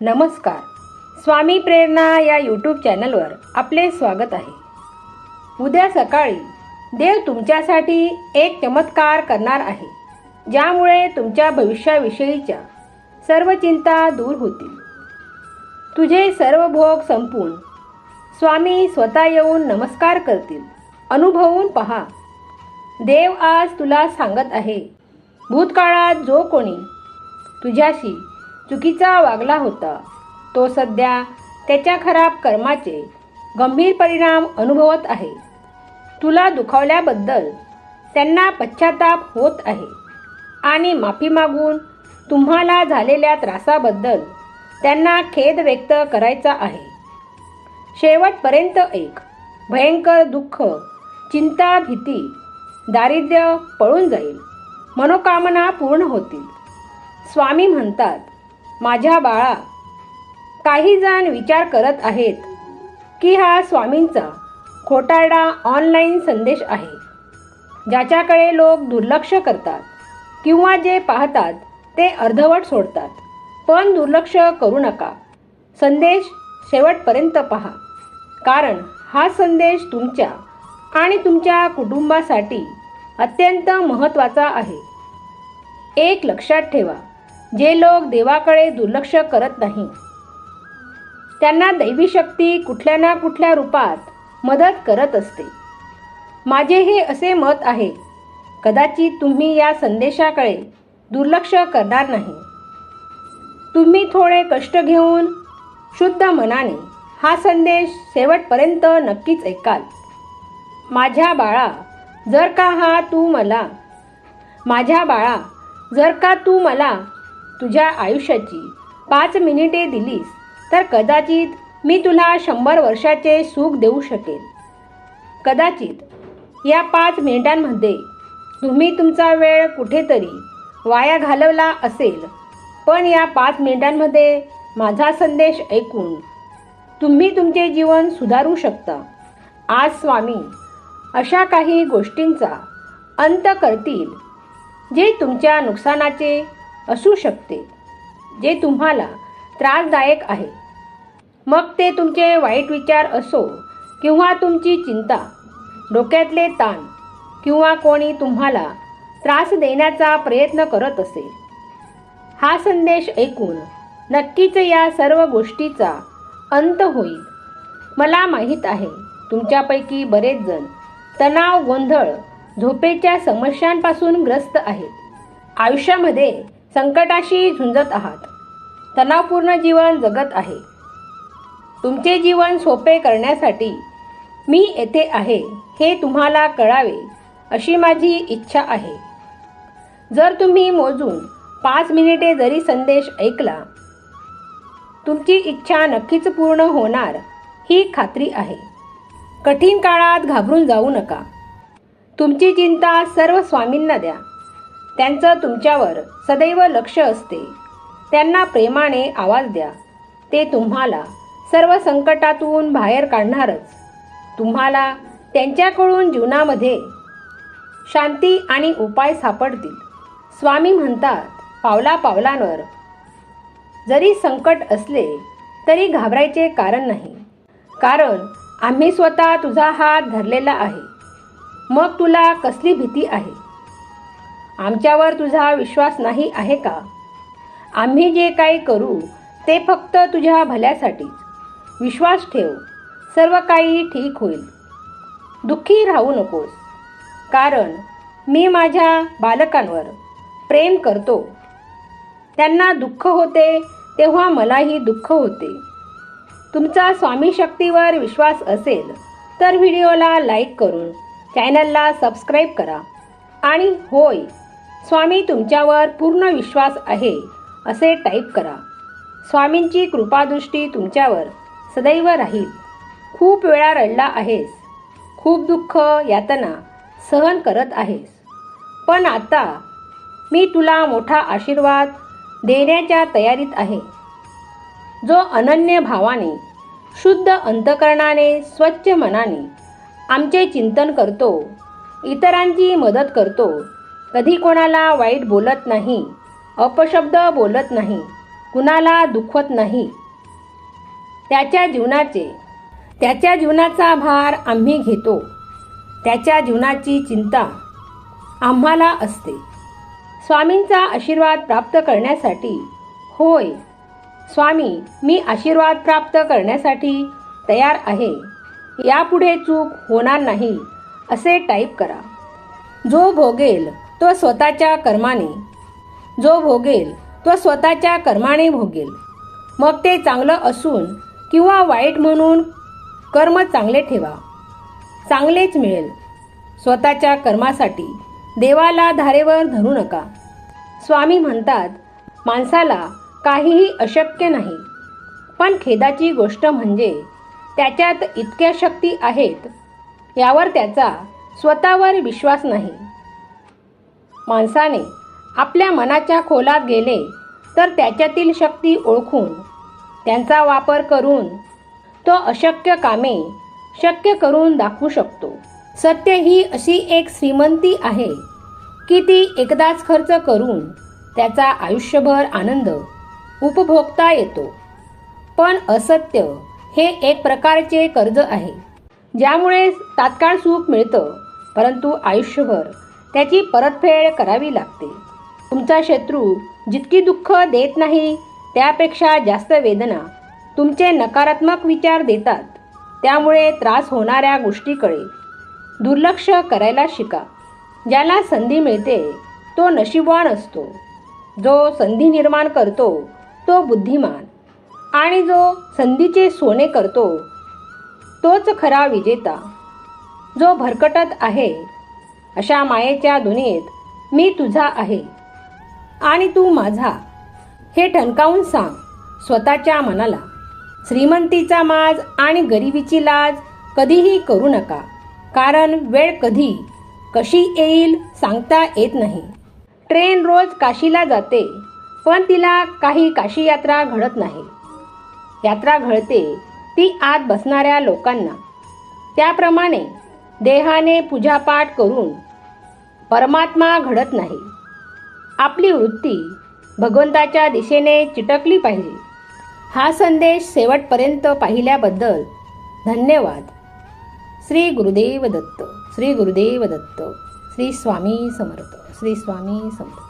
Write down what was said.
नमस्कार. स्वामी प्रेरणा या यूट्यूब चॅनलवर आपले स्वागत आहे. उद्या सकाळी देव तुमच्यासाठी एक चमत्कार करणार आहे ज्यामुळे तुमच्या भविष्याविषयीच्या सर्व चिंता दूर होतील. तुझे सर्व भोग संपून स्वामी स्वतः येऊन नमस्कार करतील. अनुभवून पहा. देव आज तुला सांगत आहे भूतकाळात जो कोणी तुझ्याशी चुकीचा वागला होता. तो सध्या त्याच्या खराब कर्माचे गंभीर परिणाम अनुभवत आहे. तुला दुखावल्याबद्दल त्यांना पश्चाताप होत आहे. आणि माफी मागून तुम्हाला झालेल्या त्रासाबद्दल त्यांना खेद व्यक्त करायचा आहे. शेवटपर्यंत एक भयंकर दुःख चिंता भीती दारिद्र्य पळून जाईल. मनोकामना पूर्ण होतील. स्वामी म्हणतात माझ्या बाळा काही जण विचार करत आहेत की हा स्वामींचा खोटारडा ऑनलाईन संदेश आहे ज्याच्याकडे लोक दुर्लक्ष करतात किंवा जे पाहतात ते अर्धवट सोडतात. पण दुर्लक्ष करू नका. संदेश शेवटपर्यंत पहा. कारण हा संदेश तुमच्या आणि तुमच्या कुटुंबासाठी अत्यंत महत्त्वाचा आहे. एक लक्षात ठेवा. जे लोक देवाकडे दुर्लक्ष करत नाही. त्यांना दैवी शक्ती कुठल्या ना कुठल्या रूपात मदत करत असते. माझे हे असे मत आहे कदाचित तुम्ही या संदेशाकडे दुर्लक्ष करणार नाही. तुम्ही थोडे कष्ट घेऊन शुद्ध मनाने हा संदेश शेवटपर्यंत नक्कीच ऐकाल. माझ्या बाळा जर का हा तू मला माझ्या बाळा जर का तू मला तुझ्या आयुष्याची पाच मिनिटे दिलीस तर कदाचित मी तुला शंभर वर्षाचे सुख देऊ शकेल कदाचित या पाच मिनिटांमध्ये तुम्ही तुमचा वेळ कुठेतरी वाया घालवला असेल पण या पाच मिनिटांमध्ये माझा संदेश ऐकून तुम्ही तुमचे जीवन सुधारू शकता. आज स्वामी अशा काही गोष्टींचा अंत करतील जे तुमच्या नुकसानाचे असू शकते जे तुम्हाला त्रासदायक आहे. मग ते तुमचे वाईट विचार असो किंवा तुमची चिंता डोक्यातले ताण किंवा कोणी तुम्हाला त्रास देण्याचा प्रयत्न करत असेल हा संदेश ऐकून नक्कीच या सर्व गोष्टीचा अंत होईल. मला माहीत आहे तुमच्यापैकी बरेच जण तणाव गोंधळ झोपेच्या समस्यांपासून ग्रस्त आहेत. आयुष्यामध्ये संकटाशी झुंजत आहात. तणावपूर्ण जीवन जगत आहे. तुमचे जीवन सोपे करण्यासाठी मी येथे आहे हे तुम्हाला कळावे अशी माझी इच्छा आहे. जर तुम्ही मोजून पाच मिनिटे जरी संदेश ऐकला तुमची इच्छा नक्कीच पूर्ण होणार ही खात्री आहे. कठीण काळात घाबरून जाऊ नका. तुमची चिंता सर्व स्वामींना द्या. त्यांचं तुमच्यावर सदैव लक्ष असते. त्यांना प्रेमाने आवाज द्या. ते तुम्हाला सर्व संकटातून बाहेर काढणारच. तुम्हाला त्यांच्याकडून जीवनामध्ये शांती आणि उपाय सापडतील. स्वामी म्हणतात पावला पावलांवर जरी संकट असले तरी घाबरायचे कारण नाही. कारण आम्ही स्वतः तुझा हात धरलेला आहे. मग तुला कसली भीती आहे? आमच्यावर तुझा विश्वास नाही आहे का? आम्ही जे काही करू ते फक्त तुझ्या भल्यासाठीच. विश्वास ठेव सर्व काही ठीक होईल. दुःखी राहू नकोस. कारण मी माझ्या बालकांवर प्रेम करतो. त्यांना दुःख होते तेव्हा मलाही दुःख होते. तुमचा स्वामी शक्तीवर विश्वास असेल तर व्हिडिओला लाईक करून चॅनलला सबस्क्राईब करा. आणि होय स्वामी तुमच्यावर पूर्ण विश्वास आहे असे टाईप करा. स्वामींची कृपादृष्टी तुमच्यावर सदैव राहील. खूप वेळा रडला आहेस. खूप दुःख यातना सहन करत आहेस. पण आता मी तुला मोठा आशीर्वाद देण्याच्या तयारीत आहे. जो अनन्य भावाने शुद्ध अंतकरणाने स्वच्छ मनाने आमचे चिंतन करतो इतरांची मदत करतो कधी कोणाला वाईट बोलत नाही अपशब्द बोलत नाही कुणाला दुखवत नाही. त्याच्या जीवनाचे त्याच्या जीवनाचा भार आम्ही घेतो. त्याच्या जीवनाची चिंता आम्हाला असते. स्वामींचा आशीर्वाद प्राप्त करण्यासाठी होय स्वामी मी आशीर्वाद प्राप्त करण्यासाठी तयार आहे. यापुढे चूक होणार नाही असे टाईप करा. जो भोगेल तो स्वतःच्या कर्माने. जो भोगेल तो स्वतःच्या कर्माने भोगेल. मग ते चांगलं असून किंवा वाईट म्हणून कर्म चांगले ठेवा. चांगलेच मिळेल. स्वतःच्या कर्मासाठी देवाला धारेवर धरू नका. स्वामी म्हणतात माणसाला काहीही अशक्य नाही. पण खेदाची गोष्ट म्हणजे त्याच्यात इतक्या शक्ती आहेत यावर त्याचा स्वतःवर विश्वास नाही. माणसाने आपल्या मनाच्या खोलात गेले तर त्याच्यातील शक्ती ओळखून त्यांचा वापर करून तो अशक्य कामे शक्य करून दाखवू शकतो. सत्य ही अशी एक श्रीमंती आहे की ती एकदाच खर्च करून त्याचा आयुष्यभर आनंद उपभोगता येतो. पण असत्य हे एक प्रकारचे कर्ज आहे. ज्यामुळे तात्काळ सुख मिळतं परंतु आयुष्यभर त्याची परतफेड करावी लागते. तुमचा शत्रू जितकी दुःख देत नाही त्यापेक्षा जास्त वेदना तुमचे नकारात्मक विचार देतात. त्यामुळे त्रास होणाऱ्या गोष्टीकडे दुर्लक्ष करायला शिका. ज्याला संधी मिळते तो नशीबवान असतो. जो संधी निर्माण करतो तो बुद्धिमान. आणि जो संधीचे सोने करतो तोच खरा विजेता. जो भरकटत आहे अशा मायेच्या दुनियेत मी तुझा आहे. आणि तू माझा. हे ठणकावून सांग स्वतःच्या मनाला. श्रीमंतीचा माज आणि गरिबीची लाज कधीही करू नका. कारण वेळ कधी कशी येईल सांगता येत नाही. ट्रेन रोज काशीला जाते पण तिला काही काशी यात्रा घडत नाही. यात्रा घडते ती आत बसणाऱ्या लोकांना. त्याप्रमाणे देहाने पूजापाठ करून परमात्मा घडत नाही. आपली वृत्ती भगवंताच्या दिशेने चिटकली पाहिजे. हा संदेश शेवटपर्यंत पाहिल्याबद्दल धन्यवाद. श्री गुरुदेव दत्त श्री गुरुदेव दत्त श्री स्वामी समर्थ श्री स्वामी समर्थ.